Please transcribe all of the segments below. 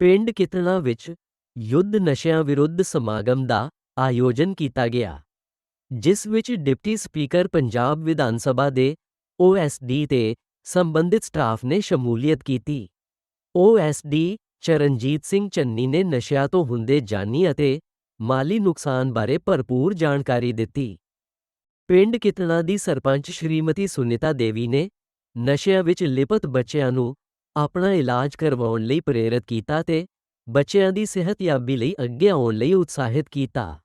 ਪਿੰਡ ਕਿਤਣਾ ਵਿੱਚ ਯੁੱਧ ਨਸ਼ਿਆਂ ਵਿਰੁੱਧ ਸਮਾਗਮ ਦਾ ਆਯੋਜਨ ਕੀਤਾ ਗਿਆ, ਜਿਸ ਵਿੱਚ ਡਿਪਟੀ ਸਪੀਕਰ ਪੰਜਾਬ ਵਿਧਾਨ ਸਭਾ ਦੇ ਓਐਸਡੀ ਤੇ ਸੰਬੰਧਿਤ ਸਟਾਫ ਨੇ ਸ਼ਮੂਲੀਅਤ ਕੀਤੀ। ਓਐਸਡੀ ਚਰਨਜੀਤ ਸਿੰਘ ਚੰਨੀ ਨੇ ਨਸ਼ਿਆਂ ਤੋਂ ਹੁੰਦੇ ਜਾਨੀ ਅਤੇ ਮਾਲੀ ਨੁਕਸਾਨ ਬਾਰੇ ਭਰਪੂਰ ਜਾਣਕਾਰੀ ਦਿੱਤੀ। ਪਿੰਡ ਕਿਤਨਾ ਦੀ ਸਰਪੰਚ ਸ਼੍ਰੀਮਤੀ ਸੁਨੀਤਾ ਦੇਵੀ ਨੇ ਨਸ਼ਿਆਂ ਵਿੱਚ ਲਿਪਤ ਬੱਚਿਆਂ ਨੂੰ ਆਪਣਾ ਇਲਾਜ ਕਰਵਾਉਣ ਲਈ ਪ੍ਰੇਰਿਤ ਕੀਤਾ ਤੇ ਬੱਚਿਆਂ ਦੀ ਸਿਹਤਯਾਬੀ ਲਈ ਅੱਗੇ ਆਉਣ ਲਈ ਉਤਸ਼ਾਹਿਤ ਕੀਤਾ।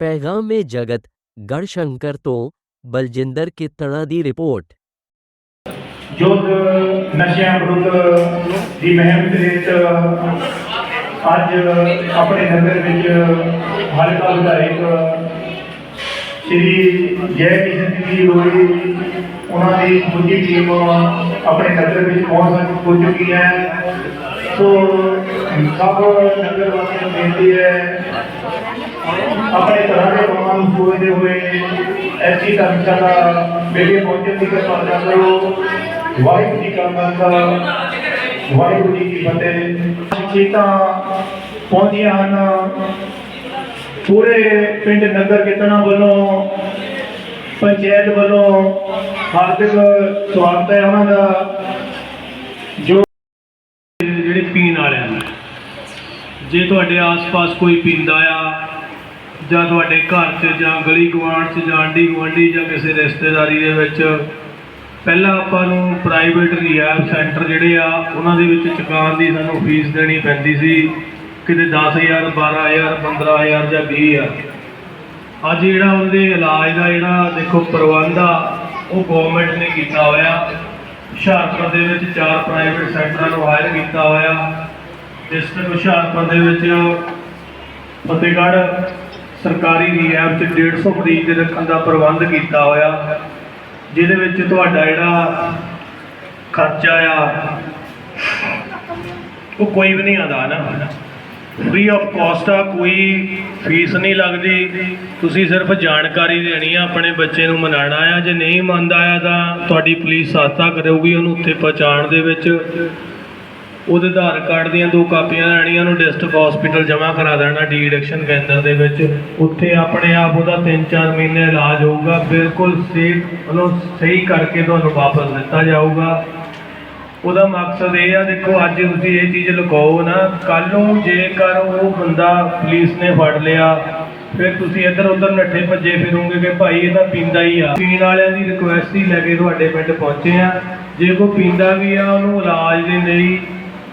ਪੈਗਾਮੇ ਜਗਤ, ਗੜਸ਼ੰਕਰ ਤੋਂ ਬਲਜਿੰਦਰ ਕਿਤਣਾ ਦੀ ਰਿਪੋਰਟ। ਯੁੱਧ ਨਸ਼ਿਆਂ ਵਿਰੁੱਧ ਦੀ ਮੁਹਿੰਮ ਦੇ ਅੱਜ ਆਪਣੇ ਨਗਰ ਵਿੱਚ ਹਲਕਾ ਵਿਧਾਇਕ ਸ਼੍ਰੀ ਜੈ ਕਿਸ਼ਨ ਸਿੰਘ ਜੀ ਹੋਈ ਉਹਨਾਂ ਦੀ ਪੂਰੀ ਟੀਮ ਆਪਣੇ ਨਗਰ ਵਿੱਚ ਪਹੁੰਚ ਹੋ ਚੁੱਕੀ ਹੈ ਸੋ ਸਭ ਨਗਰ ਵਾਸੀਆਂ ਨੂੰ ਬੇਨਤੀ ਹੈ ਆਪਣੇ ਘਰਾਂ ਦੇ ਕੰਮਾਂ ਨੂੰ ਸੋਚਦੇ ਹੋਏ ਐਸੀ ਧਰਮਸ਼ਾਲਾ ਮੇਲੇ ਪਹੁੰਚਣ ਦੀ ਕਿਰਪਾਲਤਾ ਕਰੋ ਵਾਹਿਗੁਰੂ ਜੀ ਕਾ ਖਾਲਸਾ ਵਾਹਿਗੁਰੂ ਜੀ ਕੀ ਫਤਿਹ ਸ਼ਖਸੀਅਤਾਂ ਪਹੁੰਚੀਆਂ ਹਨ ਪੂਰੇ ਪਿੰਡ ਨਗਰ ਕੀਰਤਨਾਂ ਵੱਲੋਂ, ਪੰਚਾਇਤ ਵੱਲੋਂ ਹਾਰਦਿਕ ਸਵਾਗਤ ਹੈ ਉਹਨਾਂ ਦਾ, ਜੋ ਜਿਹੜੇ ਪੀਣ ਵਾਲਿਆਂ ਨੂੰ ਜੇ ਤੁਹਾਡੇ ਆਸ-ਪਾਸ ਕੋਈ ਪੀਂਦਾ ਆ, ਜਾਂ ਤੁਹਾਡੇ ਘਰ 'ਚ, ਜਾਂ ਗਲੀ ਗੁਆਂਢ 'ਚ, ਜਾਂ ਆਂਢੀ ਗੁਆਂਢੀ, ਜਾਂ ਕਿਸੇ ਰਿਸ਼ਤੇਦਾਰੀ ਦੇ ਵਿੱਚ, ਪਹਿਲਾਂ ਆਪਾਂ ਨੂੰ ਪ੍ਰਾਈਵੇਟ ਰਿਹੈਬ ਸੈਂਟਰ ਜਿਹੜੇ ਆ, ਉਹਨਾਂ ਦੇ ਵਿੱਚ ਚੁਕਾਉਣ ਦੀ ਸਾਨੂੰ ਫੀਸ ਦੇਣੀ ਪੈਂਦੀ ਸੀ। ਕਿਤੇ 10000 12000 15000 ਜਾਂ 20000 ਅੱਜ ਜਿਹੜਾ ਉਹਦੇ ਇਲਾਜ ਦਾ ਜਿਹੜਾ ਦੇਖੋ ਪ੍ਰਬੰਧ ਆ, ਉਹ ਗਵਰਨਮੈਂਟ ਨੇ ਕੀਤਾ ਹੋਇਆ। ਹੁਸ਼ਿਆਰਪੁਰ ਦੇ ਵਿੱਚ ਚਾਰ ਪ੍ਰਾਈਵੇਟ ਸੈਂਟਰਾਂ ਨੂੰ ਹਾਇਰ ਕੀਤਾ ਹੋਇਆ। ਡਿਸਟ੍ਰਿਕਟ ਹੁਸ਼ਿਆਰਪੁਰ ਦੇ ਵਿੱਚ ਫਤਿਹਗੜ੍ਹ ਸਰਕਾਰੀ ਰਿਹੈਬ 'ਚ 150 ਮਰੀਜ਼ ਦੇ ਰੱਖਣ ਦਾ ਪ੍ਰਬੰਧ ਕੀਤਾ ਹੋਇਆ। ਜਿਹਦੇ ਵਿੱਚ ਤੁਹਾਡਾ ਜਿਹੜਾ ਖਰਚਾ ਆ, ਉਹ ਕੋਈ ਵੀ ਨਹੀਂ ਆਉਂਦਾ ਨਾ? ਫ੍ਰੀ ਆਫ ਕਾਸਟ ਆ, ਕੋਈ ਫੀਸ ਨਹੀਂ ਲੱਗਦੀ। ਤੁਸੀਂ ਸਿਰਫ ਜਾਣਕਾਰੀ ਦੇਣੀ ਆ, ਆਪਣੇ ਬੱਚੇ ਨੂੰ ਮਨਾਣਾ ਆ। ਜੇ ਨਹੀਂ ਮੰਨਦਾ ਆ, ਤਾਂ ਤੁਹਾਡੀ ਪੁਲਿਸ ਸਹਾਇਤਾ ਕਰੇਗੀ ਉਹਨੂੰ ਉੱਥੇ ਪਹੁੰਚਾਉਣ ਦੇ ਵਿੱਚ। ਉਹਦੇ ਆਧਾਰ ਕਾਰਡ ਦੀਆਂ ਦੋ ਕਾਪੀਆਂ ਲੈਣੀਆਂ ਉਹਨੂੰ ਡਿਸਟ੍ਰਿਕਟ ਹਸਪੀਟਲ ਜਮ੍ਹਾਂ ਕਰਾ ਦੇਣਾ ਡੀ ਐਡਿਕਸ਼ਨ ਕੇਂਦਰ ਦੇ ਵਿੱਚ। ਉੱਥੇ ਆਪਣੇ ਆਪ ਉਹਦਾ 3-4 ਮਹੀਨੇ ਇਲਾਜ ਹੋਊਗਾ। ਬਿਲਕੁਲ ਸੇਫ ਉਹਨੂੰ ਸਹੀ ਕਰਕੇ ਤੁਹਾਨੂੰ ਵਾਪਸ ਦਿੱਤਾ ਜਾਊਗਾ। ਉਹਦਾ ਮਕਸਦ ਇਹ ਆ, ਦੇਖੋ ਅੱਜ ਤੁਸੀਂ ਇਹ ਚੀਜ਼ ਲੁਕਾਓ ਨਾ ਕੱਲ ਨੂੰ ਜੇਕਰ ਉਹ ਬੰਦਾ ਪੁਲਿਸ ਨੇ ਫੜ ਲਿਆ, ਫਿਰ ਤੁਸੀਂ ਇੱਧਰ ਉੱਧਰ ਨੱਠੇ ਭੱਜੇ ਫਿਰੋਗੇ ਕਿ ਭਾਈ ਇਹ ਤਾਂ ਪੀਂਦਾ ਹੀ ਆ। ਪੀਣ ਵਾਲਿਆਂ ਦੀ ਰਿਕੁਐਸਟ ਹੀ ਲੈ ਕੇ ਤੁਹਾਡੇ ਪਿੰਡ ਪਹੁੰਚੇ ਆ। ਜੇ ਕੋਈ ਪੀਂਦਾ ਵੀ ਆ, ਉਹਨੂੰ ਇਲਾਜ ਦੇ ਲਈ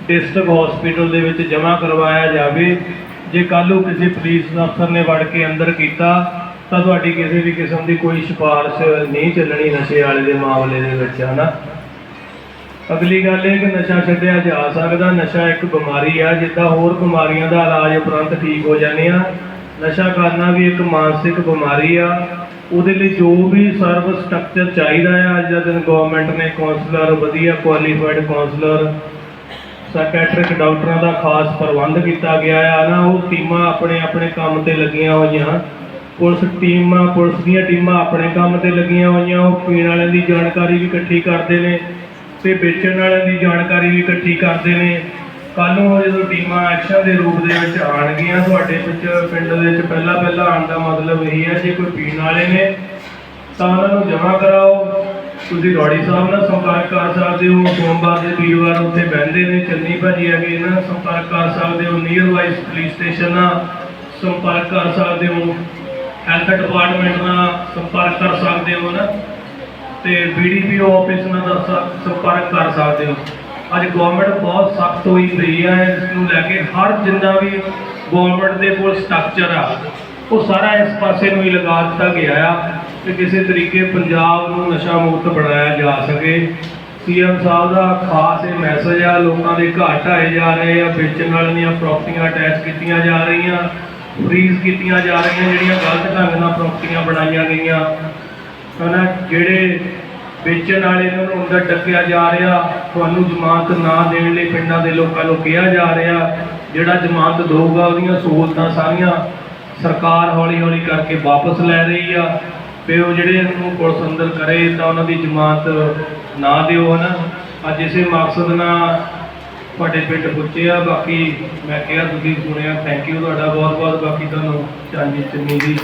ਡਿਸਟ੍ਰਿਕਟ ਹਸਪੀਟਲ ਦੇ ਵਿੱਚ ਜਮ੍ਹਾਂ ਕਰਵਾਇਆ ਜਾਵੇ। ਜੇ ਕੱਲ੍ਹ ਨੂੰ ਕਿਸੇ ਪੁਲਿਸ ਅਫਸਰ ਨੇ ਵੜ ਕੇ ਅੰਦਰ ਕੀਤਾ, ਤਾਂ ਤੁਹਾਡੀ ਕਿਸੇ ਵੀ ਕਿਸਮ ਦੀ ਕੋਈ ਸਿਫਾਰਿਸ਼ ਨਹੀਂ ਚੱਲਣੀ ਨਸ਼ੇ ਵਾਲੇ ਦੇ ਮਾਮਲੇ ਦੇ ਵਿੱਚ, ਹਨਾ? ਅਗਲੀ ਗੱਲ ਇਹ ਕਿ ਨਸ਼ਾ ਛੱਡਿਆ ਜਾ ਸਕਦਾ, ਨਸ਼ਾ ਇੱਕ ਬਿਮਾਰੀ ਆ, ਜਿੱਦਾਂ ਹੋਰ ਬਿਮਾਰੀਆਂ ਦਾ ਇਲਾਜ ਉਪਰੰਤ ਠੀਕ ਹੋ ਜਾਂਦੇ ਆ। ਨਸ਼ਾ ਕਰਨਾ ਵੀ ਇੱਕ ਮਾਨਸਿਕ ਬਿਮਾਰੀ ਆ। ਉਹਦੇ ਲਈ ਜੋ ਵੀ ਸਰਵ ਸਟਰਕਚਰ ਚਾਹੀਦਾ ਆ, ਅੱਜ ਦਾ ਦਿਨ ਗਵਰਨਮੈਂਟ ਨੇ ਕਾਉਂਸਲਰ ਵਧੀਆ ਕੁਆਲੀਫਾਈਡ ਕਾਉਂਸਲਰ ਸਾਈਕੈਟ੍ਰਿਕ ਡਾਕਟਰਾਂ ਦਾ ਖਾਸ ਪ੍ਰਬੰਧ ਕੀਤਾ ਗਿਆ ਆ। ਨਾ, ਉਹ ਟੀਮਾਂ ਆਪਣੇ ਆਪਣੇ ਕੰਮ ਤੇ ਲੱਗੀਆਂ ਹੋਈਆਂ। ਪੁਲਿਸ ਟੀਮਾਂ, ਪੁਲਿਸ ਦੀਆਂ ਟੀਮਾਂ ਆਪਣੇ ਕੰਮ ਤੇ ਲੱਗੀਆਂ ਹੋਈਆਂ। ਉਹ ਪੀਣ ਵਾਲਿਆਂ ਦੀ ਜਾਣਕਾਰੀ ਵੀ ਇਕੱਠੀ ਕਰਦੇ ਨੇ। ਤੇ ਵੇਚਣ ਵਾਲਿਆਂ ਦੀ ਜਾਣਕਾਰੀ ਵੀ ਇਕੱਠੀ ਕਰਦੇ ਨੇ। ਕੱਲ ਨੂੰ ਜਦੋਂ ਟੀਮਾਂ ਐਕਸ਼ਨ ਦੇ ਰੂਪ ਦੇ ਵਿੱਚ ਆਣਗੀਆਂ ਤੁਹਾਡੇ ਵਿੱਚ ਪਿੰਡ ਦੇ ਵਿੱਚ ਪਹਿਲਾ ਪਹਿਲਾ ਆਉਣ ਦਾ ਮਤਲਬ ਇਹ ਹੈ, ਜੇ ਕੋਈ ਪੀਣ ਵਾਲੇ ਨੇ ਤਾਂ ਉਹਨਾਂ ਨੂੰ ਜਮ੍ਹਾਂ ਕਰਾਓ। ਤੁਸੀਂ ਰੋੜੀ ਸਾਹਿਬ ਨਾਲ ਸੰਪਰਕ ਕਰ ਸਕਦੇ ਹੋ। ਸੋਮਵਾਰ ਦੇ ਵੀਰਵਾਰ ਉੱਥੇ ਬਹਿੰਦੇ ਨੇ। ਚੰਨੀ ਭਾਜੀ ਹੈਗੇ ਇਹਨਾਂ ਨਾਲ ਸੰਪਰਕ ਕਰ ਸਕਦੇ ਹੋ। ਨੀਅਰ ਵਾਈਜ਼ ਪੁਲਿਸ ਸਟੇਸ਼ਨ ਨਾਲ ਸੰਪਰਕ ਕਰ ਸਕਦੇ ਹੋ। ਹੈਲਥ ਡਿਪਾਰਟਮੈਂਟ ਨਾਲ ਸੰਪਰਕ ਕਰ ਸਕਦੇ ਹੋ ਨਾ। ਤੇ ਬੀਡੀਪੀਓ ਆਫਿਸ ਨਾਲ ਦਾ ਸ- ਸੰਪਰਕ ਕਰ ਸਕਦੇ ਹੋ। ਅੱਜ ਗਵਰਨਮੈਂਟ ਬਹੁਤ ਸਖਤ ਹੋਈ ਪਈ ਹੈ ਇਸ ਨੂੰ ਲੈ ਕੇ ਹਰ ਜਿੰਨਾ ਵੀ ਗਵਰਨਮੈਂਟ ਦੇ ਕੋਲ ਸਟਰਕਚਰ ਆ, ਉਹ ਸਾਰਾ ਇਸ ਪਾਸੇ ਨੂੰ ਹੀ ਲਗਾ ਦਿੱਤਾ ਗਿਆ ਆ ਕਿ ਕਿਸੇ ਤਰੀਕੇ ਪੰਜਾਬ ਨੂੰ ਨਸ਼ਾ ਮੁਕਤ ਬਣਾਇਆ ਜਾ ਸਕੇ। ਸੀਐਮ ਸਾਹਿਬ ਦਾ ਖਾਸ ਇਹ ਮੈਸੇਜ ਆ, ਲੋਕਾਂ ਦੇ ਘਰ ਢਾਏ ਜਾ ਰਹੇ ਆ, ਵੇਚਣ ਵਾਲੀਆਂ ਦੀਆਂ ਪ੍ਰਾਪਰਟੀਆਂ ਅਟੈਚ ਕੀਤੀਆਂ ਜਾ ਰਹੀਆਂ ਫਰੀਜ਼ ਕੀਤੀਆਂ ਜਾ ਰਹੀਆਂ, ਜਿਹੜੀਆਂ ਗਲਤ ਢੰਗ ਨਾਲ ਪ੍ਰਾਪਰਟੀਆਂ ਬਣਾਈਆਂ ਗਈਆਂ। ਹਨਾ, ਜਿਹੜੇ ਵੇਚਣ ਵਾਲੇ ਨੂੰ ਅੰਦਰ ਡੱਕਿਆ ਜਾ ਰਿਹਾ, ਤੁਹਾਨੂੰ ਜ਼ਮਾਨਤ ਨਾ ਦੇਣ ਲਈ ਪਿੰਡਾਂ ਦੇ ਲੋਕਾਂ ਨੂੰ ਕਿਹਾ ਜਾ ਰਿਹਾ, ਜਿਹੜਾ ਜ਼ਮਾਨਤ ਦੇਊਗਾ ਉਹਦੀਆਂ ਸਹੂਲਤਾਂ ਸਾਰੀਆਂ ਸਰਕਾਰ ਹੌਲੀ ਹੌਲੀ ਕਰਕੇ ਵਾਪਸ ਲੈ ਰਹੀ ਆ, ਤੇ ਉਹ ਜਿਹੜੇ ਇਹਨੂੰ ਪੁਲਿਸ ਅੰਦਰ ਕਰੇ ਤਾਂ ਉਹਨਾਂ ਦੀ ਜ਼ਮਾਨਤ ਨਾ ਦਿਓ, ਹਨਾ। ਅੱਜ ਇਸੇ ਮਕਸਦ ਨਾਲ ਤੁਹਾਡੇ ਪਿੰਡ ਪੁੱਜੇ ਆ, ਬਾਕੀ ਮੈਂ ਕਿਹਾ ਤੁਸੀਂ ਸੁਣਿਆ ਥੈਂਕ ਯੂ ਤੁਹਾਡਾ ਬਹੁਤ ਬਹੁਤ ਬਾਕੀ ਤੁਹਾਨੂੰ ਚਾਂਦੀ ਚੰਨੀ ਜੀ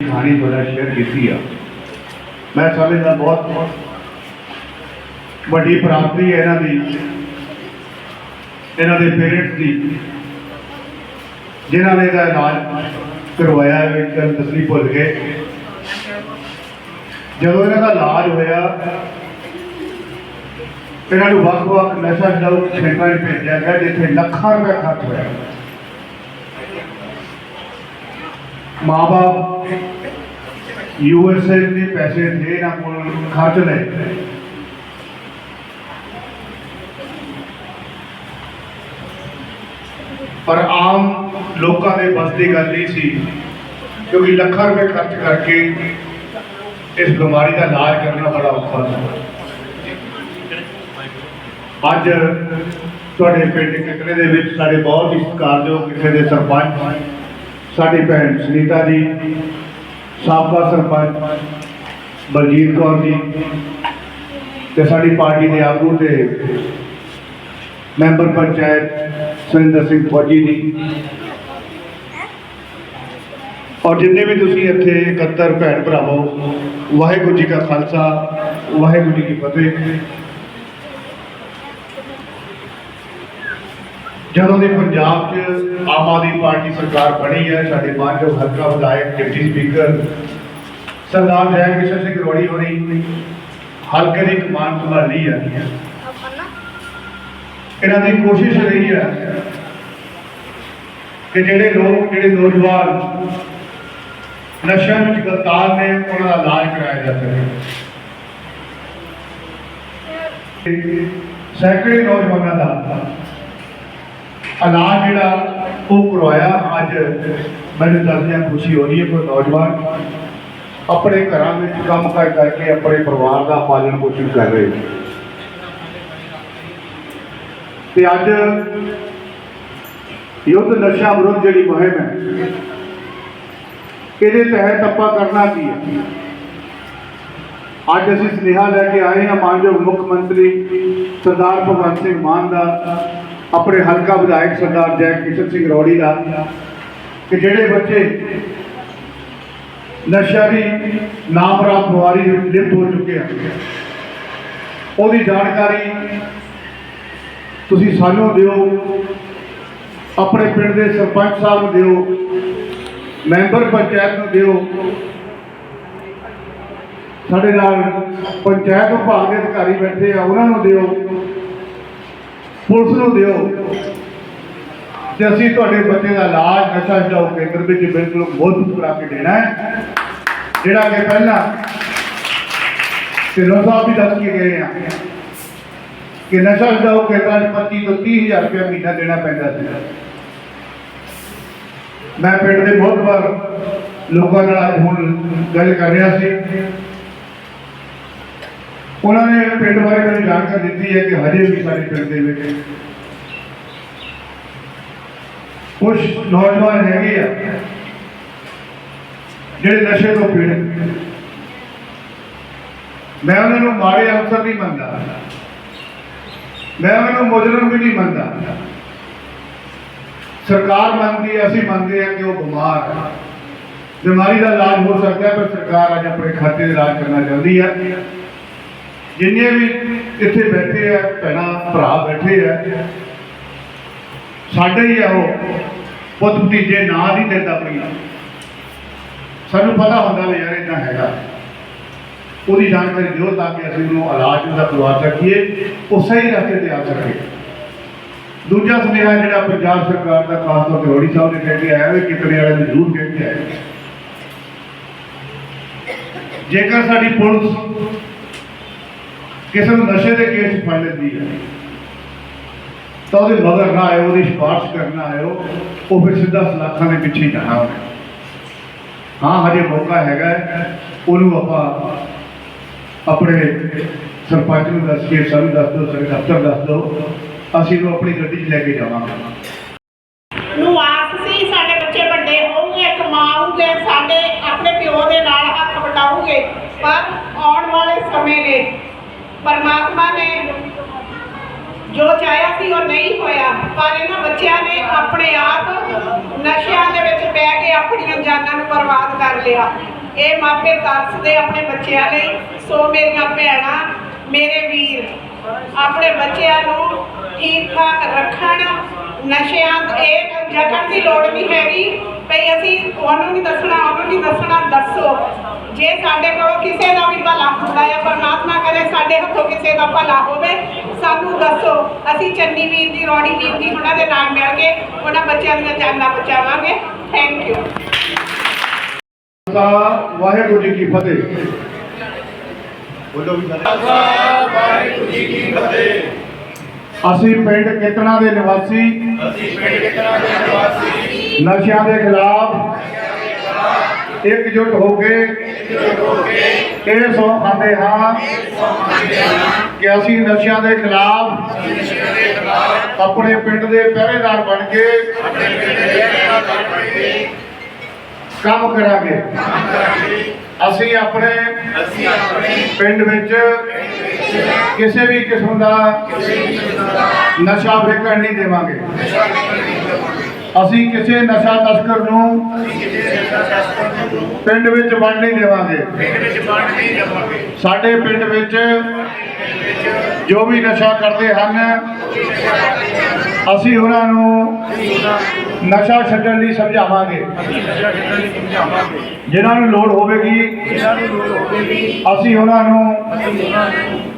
ਕਹਾਣੀ ਤੁਹਾਡਾ ਸ਼ੇਅਰ ਕੀਤੀ ਆ। ਮੈਂ ਸਮਝਦਾ ਬਹੁਤ ਵੱਡੀ ਪ੍ਰਾਪਤੀ ਹੈ ਇਹਨਾਂ ਦੀ, ਇਹਨਾਂ ਦੇ ਪੇਰੈਂਟਸ ਦੀ, ਜਿਨ੍ਹਾਂ ਨੇ ਇਹਦਾ ਇਲਾਜ ਕਰਵਾਇਆ ਹੈ, ਇੱਕ ਗੱਲ ਦੱਸਣੀ ਭੁੱਲ ਗਏ। ਜਦੋਂ ਇਹਨਾਂ ਦਾ ਇਲਾਜ ਹੋਇਆ, ਇਹਨਾਂ ਨੂੰ ਵੱਖ-ਵੱਖ ਨਸ਼ਾ ਛਡਾਊ ਸੈਂਟਰਾਂ 'ਚ ਭੇਜਿਆ ਗਿਆ, ਜਿੱਥੇ ਲੱਖਾਂ ਰੁਪਏ ਖਰਚ ਹੋਇਆ। ਮਾਂ-ਬਾਪ ਯੂਐਸਏ ਦੇ ਪੈਸੇ ਦੇ ਨਾ ਕੋਲ ਖਰਚ ਲਏ। ਪਰ ਆਮ ਲੋਕਾਂ ਦੇ ਬਸ ਦੀ ਗੱਲ ਨਹੀਂ ਸੀ, ਕਿਉਂਕਿ ਲੱਖਾਂ ਰੁਪਏ ਖਰਚ ਕਰਕੇ ਇਸ ਬਿਮਾਰੀ ਦਾ ਇਲਾਜ ਕਰਨਾ ਬੜਾ ਔਖਾ ਸੀ। ਅੱਜ ਤੁਹਾਡੇ ਪਿੰਡ ਕਿਕਲੇ ਦੇ ਵਿੱਚ ਸਾਡੇ ਬਹੁਤ ਹੀ ਸਤਿਕਾਰਯੋਗ ਕਿਸੇ ਦੇ ਸਰਪੰਚ ਸਾਡੀ ਭੈਣ ਸੁਨੀਤਾ ਜੀ, ਸਾਬਕਾ ਸਰਪੰਚ ਬਲਜੀਤ ਕੌਰ ਜੀ ਤੇ ਸਾਡੀ ਪਾਰਟੀ ਦੇ ਆਗੂ ਤੇ ਮੈਂਬਰ ਪੰਚਾਇਤ ਸੁਰਿੰਦਰ ਸਿੰਘ ਫੌਜੀ ਜੀ। ਔਰ ਜਿੰਨੇ ਵੀ ਤੁਸੀਂ ਇੱਥੇ ਇਕੱਤਰ ਭੈਣ ਭਰਾਵੋ, ਵਾਹਿਗੁਰੂ ਜੀ ਕਾ ਖਾਲਸਾ, ਵਾਹਿਗੁਰੂ ਜੀ ਕੀ ਫਤਿਹ। ਜਦੋਂ ਦੀ ਪੰਜਾਬ 'ਚ ਆਮ ਆਦਮੀ ਪਾਰਟੀ ਸਰਕਾਰ ਬਣੀ ਹੈ, ਸਾਡੇ ਮਾਨਯੋਗ ਹਲਕਾ ਵਿਧਾਇਕ, ਡਿਪਟੀ ਸਪੀਕਰ ਸਰਦਾਰ ਜੈ ਕਿਸ਼ਨ ਸਿੰਘ ਰੋੜੀ ਹੋਣੀ, ਹਲਕੇ ਦੀ ਕਮਾਨ ਸੰਭਾਲੀ ਹੈ। ਇਹਨਾਂ ਦੀ ਕੋਸ਼ਿਸ਼ ਰਹੀ ਹੈ ਕਿ ਜਿਹੜੇ ਲੋਕ, ਜਿਹੜੇ ਨੌਜਵਾਨ ਨਸ਼ਿਆਂ ਵਿੱਚ ਗਰਤਾਰ ਨੇ, ਉਹਨਾਂ ਦਾ ਇਲਾਜ ਕਰਾਇਆ ਜਾ ਸਕੇ। ਸੈਂਕੜੇ ਨੌਜਵਾਨਾਂ ਦਾ ਇਲਾਜ ਜਿਹੜਾ ਉਹ ਕਰਵਾਇਆ ਅੱਜ ਮੈਨੂੰ ਦੱਸਦਿਆਂ ਖੁਸ਼ੀ ਹੋ ਰਹੀ ਹੈ ਕੋਈ ਨੌਜਵਾਨ ਆਪਣੇ ਘਰਾਂ ਵਿੱਚ ਕੰਮ ਕਾਰ ਕਰਕੇ ਆਪਣੇ ਪਰਿਵਾਰ ਦਾ ਪਾਲਣ ਪੋਸ਼ਣ ਕਰ ਰਹੇ ਤੇ ਅੱਜ ਯੁੱਧ ਨਸ਼ਾ ਵਿਰੁੱਧ ਜਿਹੜੀ ਮੁਹਿੰਮ ਹੈ, ਇਹਦੇ ਤਹਿਤ ਆਪਾਂ ਕਰਨਾ ਕੀ ਹੈ? ਅੱਜ ਅਸੀਂ ਸੁਨੇਹਾ ਲੈ ਕੇ ਆਏ ਹਾਂ ਮਾਨਯੋਗ ਮੁੱਖ ਮੰਤਰੀ ਸਰਦਾਰ ਭਗਵੰਤ ਸਿੰਘ ਮਾਨ ਦਾ। ਆਪਣੇ ਹਲਕਾ ਵਿਧਾਇਕ ਸਰਦਾਰ ਜੈ ਕਿਸ਼ਨ ਸਿੰਘ ਰੋੜੀ ਦਾ ਕਿ ਜਿਹੜੇ ਬੱਚੇ ਨਸ਼ਾ ਦੀ ਨਾਮਰਾਤ ਬਿਮਾਰੀ ਵਿੱਚ ਲਿਪਤ ਹੋ ਚੁੱਕੇ ਆ ਉਹਦੀ ਜਾਣਕਾਰੀ ਤੁਸੀਂ ਸਾਨੂੰ ਦਿਓ। ਆਪਣੇ ਪਿੰਡ ਦੇ ਸਰਪੰਚ ਸਾਹਿਬ ਨੂੰ ਦਿਓ। ਮੈਂਬਰ ਪੰਚਾਇਤ ਨੂੰ ਦਿਓ। ਸਾਡੇ ਨਾਲ ਪੰਚਾਇਤ ਵਿਭਾਗ ਦੇ ਅਧਿਕਾਰੀ ਬੈਠੇ ਆ, ਉਹਨਾਂ ਨੂੰ ਦਿਓ। ਪੁਲਿਸ ਨੂੰ ਦਿਓ ਤੇ ਅਸੀਂ ਤੁਹਾਡੇ ਬੱਚੇ ਦਾ ਇਲਾਜ ਨਸ਼ਾ ਛਡਾਊ ਕੇਂਦਰ ਵਿੱਚ ਬਿਲਕੁਲ ਮੁਫਤ ਕਰਾ ਕੇ ਦੇਣਾ ਹੈ, ਜਿਹੜਾ ਕਿ ਪਹਿਲਾਂ ਢਿੱਲੋਂ ਸਾਹਿਬ ਵੀ ਦੱਸ ਕੇ ਗਏ ਆ ਕਿ ਨਸ਼ਾ ਛਡਾਊ ਕੇਂਦਰਾਂ 'ਚ 25 ਤੋਂ 30 ਹਜ਼ਾਰ ਰੁਪਏ ਮਹੀਨਾ ਦੇਣਾ ਪੈਂਦਾ ਸੀ। ਮੈਂ ਪਿੰਡ ਦੇ ਬਹੁਤ ਵਾਰ ਲੋਕਾਂ ਨਾਲ ਅੱਜ ਹੁਣ ਗੱਲ ਕਰ ਰਿਹਾ ਸੀ। ਉਹਨਾਂ ਨੇ ਪਿੰਡ ਬਾਰੇ ਮੈਨੂੰ ਜਾਣਕਾਰੀ ਦਿੱਤੀ ਹੈ ਕਿ ਹਜੇ ਵੀ ਸਾਡੇ ਪਿੰਡ ਦੇ ਵਿੱਚ ਕੁਝ ਨੌਜਵਾਨ ਹੈਗੇ ਆ ਜਿਹੜੇ ਨਸ਼ੇ ਤੋਂ ਪੀੜਤ ਮੈਂ ਉਹਨਾਂ ਨੂੰ ਮਾੜੇ ਅਫਸਰ ਨਹੀਂ ਮੰਨਦਾ। ਮੈਂ ਉਹਨਾਂ ਨੂੰ ਮੁਜਰਮ ਵੀ ਨਹੀਂ ਮੰਨਦਾ। ਸਰਕਾਰ ਮੰਨਦੀ ਹੈ, ਅਸੀਂ ਮੰਨਦੇ ਹਾਂ ਕਿ ਉਹ ਬਿਮਾਰ ਹੈ ਬਿਮਾਰੀ ਦਾ ਇਲਾਜ ਹੋ ਸਕਦਾ ਪਰ ਸਰਕਾਰ ਅੱਜ ਆਪਣੇ ਖਾਤੇ ਦੇ ਇਲਾਜ ਕਰਨਾ ਚਾਹੁੰਦੀ ਹੈ। ਜਿੰਨੇ ਵੀ ਇੱਥੇ ਬੈਠੇ ਆ, ਭੈਣਾਂ, ਭਰਾ ਬੈਠੇ ਆ, ਸਾਡੇ ਹੀ ਆ ਉਹ, ਪੁੱਤ ਭਤੀਜੇ ਨਾਂ ਨਹੀਂ ਦਿੰਦਾ ਕੋਈ। ਸਾਨੂੰ ਪਤਾ ਹੁੰਦਾ ਵੀ ਯਾਰ ਇਦਾਂ ਹੈਗਾ। ਉਹਦੀ ਜਾਣਕਾਰੀ ਦਿਓ ਤਾਂ ਕਿ ਅਸੀਂ ਉਹਨੂੰ ਇਲਾਜ ਦਾ ਕਰਵਾ ਸਕੀਏ ਉਹ ਸਹੀ ਰਸਤੇ ਤੇ ਆ ਸਕੇ। ਦੂਜਾ ਸੁਨੇਹਾ ਜਿਹੜਾ ਪੰਜਾਬ ਸਰਕਾਰ ਦਾ, ਖਾਸ ਤੌਰ ਤੇ ਰੋੜੀ ਸਾਹਿਬ ਨੇ ਕਹਿ ਕੇ ਆਇਆ ਵੀ ਕਿਤਨੇ ਵਾਲੇ ਨੂੰ ਜ਼ਰੂਰ ਕਹਿ ਕੇ ਆਇਆ। ਜੇਕਰ ਸਾਡੀ ਪੁਲਿਸ ਕਿਸੇ ਨੂੰ ਨਸ਼ੇ ਦੇ ਕੇਸ 'ਚ ਹੈ। ਤਾਂ ਉਹਦੇ ਮਗਰ ਨਾ ਆਇਓ, ਉਹਦੀ ਸਿਫਾਰਿਸ਼ ਕਰਨਾ ਆਇਓ, ਉਹ ਫਿਰ ਸਿੱਧਾ ਸਲਾਖਾਂ ਦੇ ਪਿੱਛੇ ਜਾਣਾ ਉਹਨੇ ਹਾਂ। ਹਜੇ ਮੌਕਾ ਹੈਗਾ ਉਹਨੂੰ ਆਪਾਂ ਆਪਣੇ ਸਰਪੰਚ ਨੂੰ ਦੱਸ ਕੇ, ਸਾਨੂੰ ਦੱਸ ਦਿਓ, ਸਾਡੇ ਦਫ਼ਤਰ ਦੱਸ ਦਿਓ। ਅਸੀਂ ਉਹਨੂੰ ਆਪਣੀ ਗੱਡੀ 'ਚ ਲੈ ਕੇ ਜਾਵਾਂਗੇ। ਨੂੰ ਆਸ ਸੀ ਸਾਡੇ ਬੱਚੇ ਵੱਡੇ ਹੋਣਗੇ ਕਮਾਉਣਗੇ ਸਾਡੇ ਆਪਣੇ ਪਿਓ ਦੇ ਨਾਲ ਹੱਥ ਵਟਾਉਣਗੇ ਪਰ ਆਉਣ ਵਾਲੇ ਸਮੇਂ ਨੇ ਪਰਮਾਤਮਾ ਨੇ ਜੋ ਚਾਹਿਆ ਸੀ ਉਹ ਨਹੀਂ ਹੋਇਆ। ਪਰ ਇਹਨਾਂ ਬੱਚਿਆਂ ਨੇ ਆਪਣੇ ਆਪ ਨਸ਼ਿਆਂ ਦੇ ਵਿੱਚ ਪੈ ਕੇ ਆਪਣੀਆਂ ਜਾਨਾਂ ਨੂੰ ਬਰਬਾਦ ਕਰ ਲਿਆ। ਇਹ ਮਾਪੇ ਤਰਸਦੇ ਆਪਣੇ ਬੱਚਿਆਂ ਲਈ, ਸੋ ਮੇਰੀਆਂ ਭੈਣਾਂ, ਮੇਰੇ ਵੀਰ, ਆਪਣੇ ਬੱਚਿਆਂ ਨੂੰ ਠੀਕ ਠਾਕ ਰੱਖਣ ਨਸ਼ਿਆਂ ਇਹ ਜਗਣ ਦੀ ਲੋੜ ਨਹੀਂ ਹੈਗੀ। ਭਈ ਅਸੀਂ ਉਹਨੂੰ ਨਹੀਂ ਦੱਸਣਾ ਉਹਨੂੰ ਨਹੀਂ ਦੱਸਣਾ ਦੱਸੋ। ਜੇ ਸਾਡੇ ਕੋਲੋਂ ਕਿਸੇ ਦਾ ਵੀ ਭਲਾ ਹੁੰਦਾ ਹੈ ਪਰਮਾਤਮਾ ਕਰੇ ਸਾਡੇ ਹੱਥੋਂ ਕਿਸੇ ਦਾ ਭਲਾ ਹੋਵੇ ਸਾਨੂੰ ਦੱਸੋ। ਅਸੀਂ ਚੰਨੀ ਵੀਰ ਦੀ ਰੌਣੀ ਵੀਰ ਦੀ ਉਹਨਾਂ ਦੇ ਨਾਲ ਮਿਲ ਕੇ ਉਹਨਾਂ ਬੱਚਿਆਂ ਦੀਆਂ ਜਾਨਾਂ ਬਚਾਵਾਂਗੇ। ਥੈਂਕ ਯੂ ਦਾ ਵਾਹਿਗੁਰੂ ਜੀ ਕੀ ਫਤਿਹ। ਬੋਲੋ ਵੀ ਵਾਹਿਗੁਰੂ ਜੀ ਕੀ ਫਤਿਹ। ਅਸੀਂ ਪਿੰਡ ਕਿਤਨਾ ਦੇ ਨਿਵਾਸੀ? ਅਸੀਂ ਪਿੰਡ ਕਿਤਨਾ ਦੇ ਨਿਵਾਸੀ? ਨਸ਼ਿਆਂ ਦੇ ਖਿਲਾਫ ਇਕਜੁੱਟ ਹੋ ਕੇ ਇਹ ਸੌ ਖਾਂਦੇ ਹਾਂ ਕਿ ਅਸੀਂ ਨਸ਼ਿਆਂ ਦੇ ਖਿਲਾਫ ਆਪਣੇ ਪਿੰਡ ਦੇ ਪਹਿਰੇਦਾਰ ਬਣ ਕੇ ਕੰਮ ਕਰਾਂਗੇ। ਅਸੀਂ ਆਪਣੇ ਪਿੰਡ ਵਿੱਚ ਕਿਸੇ ਵੀ ਕਿਸਮ ਦਾ ਨਸ਼ਾ ਵੇਚਣ ਨਹੀਂ ਦੇਵਾਂਗੇ। ਅਸੀਂ ਕਿਸੇ ਨਸ਼ਾ ਤਸਕਰ ਨੂੰ ਪਿੰਡ ਵਿੱਚ ਵੰਡ ਨਹੀਂ ਦੇਵਾਂਗੇ। ਸਾਡੇ ਪਿੰਡ ਵਿੱਚ ਜੋ ਵੀ ਨਸ਼ਾ ਕਰਦੇ ਹਨ, ਅਸੀਂ ਉਹਨਾਂ ਨੂੰ ਨਸ਼ਾ ਛੱਡਣ ਲਈ ਸਮਝਾਵਾਂਗੇ। ਜਿਨ੍ਹਾਂ ਨੂੰ ਲੋੜ ਹੋਵੇਗੀ ਅਸੀਂ ਉਹਨਾਂ ਨੂੰ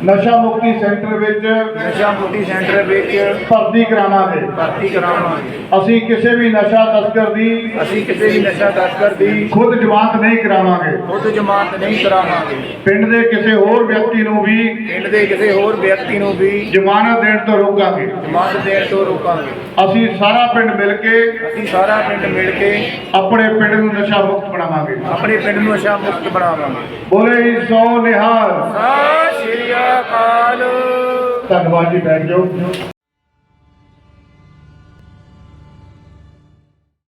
ਨਸ਼ਾ ਮੁਕਤੀ ਸੈਂਟਰ ਵਿੱਚ ਨਸ਼ਾ ਮੁਕਤੀ ਸੈਂਟਰ ਵਿੱਚ ਭਰਤੀ ਕਰਾਵਾਂਗੇ ਭਰਤੀ ਕਰਾਵਾਂਗੇ ਅਸੀਂ ਕਿਸੇ ਵੀ ਨਸ਼ਾ ਤਸਕਰ ਦੀ ਅਸੀਂ ਕਿਸੇ ਵੀ ਨਸ਼ਾ ਤਸਕਰ ਦੀ ਖੁਦ ਜਮਾਨਤ ਨਹੀਂ ਕਰਾਵਾਂਗੇ। ਖੁਦ ਜ਼ਮਾਨਤ ਨਹੀਂ ਕਰਾਵਾਂਗੇ। ਪਿੰਡ ਦੇ ਕਿਸੇ ਹੋਰ ਵਿਅਕਤੀ ਨੂੰ ਵੀ ਪਿੰਡ ਦੇ ਕਿਸੇ ਹੋਰ ਵਿਅਕਤੀ ਨੂੰ ਵੀ ਜ਼ਮਾਨਤ ਦੇਣ ਤੋਂ ਰੋਕਾਂਗੇ। ਜ਼ਮਾਨਤ ਦੇਣ ਤੋਂ ਰੋਕਾਂਗੇ। ਅਸੀਂ ਸਾਰਾ ਪਿੰਡ ਮਿਲ ਕੇ ਅਸੀਂ ਸਾਰਾ ਪਿੰਡ ਮਿਲ ਕੇ ਆਪਣੇ ਪਿੰਡ ਨੂੰ ਨਸ਼ਾ ਮੁਕਤ ਬਣਾਵਾਂਗੇ। ਆਪਣੇ ਪਿੰਡ ਨੂੰ ਨਸ਼ਾ ਮੁਕਤ ਬਣਾਵਾਂਗੇ। ਬੋਲੇ ਹੀ ਸੋ ਨਿਹਾਲ। ਸਤਿ ਸ਼੍ਰੀ ਅਕਾਲ। ਧੰਨਵਾਦ ਜੀ ਬੈਠ ਜਾਓ।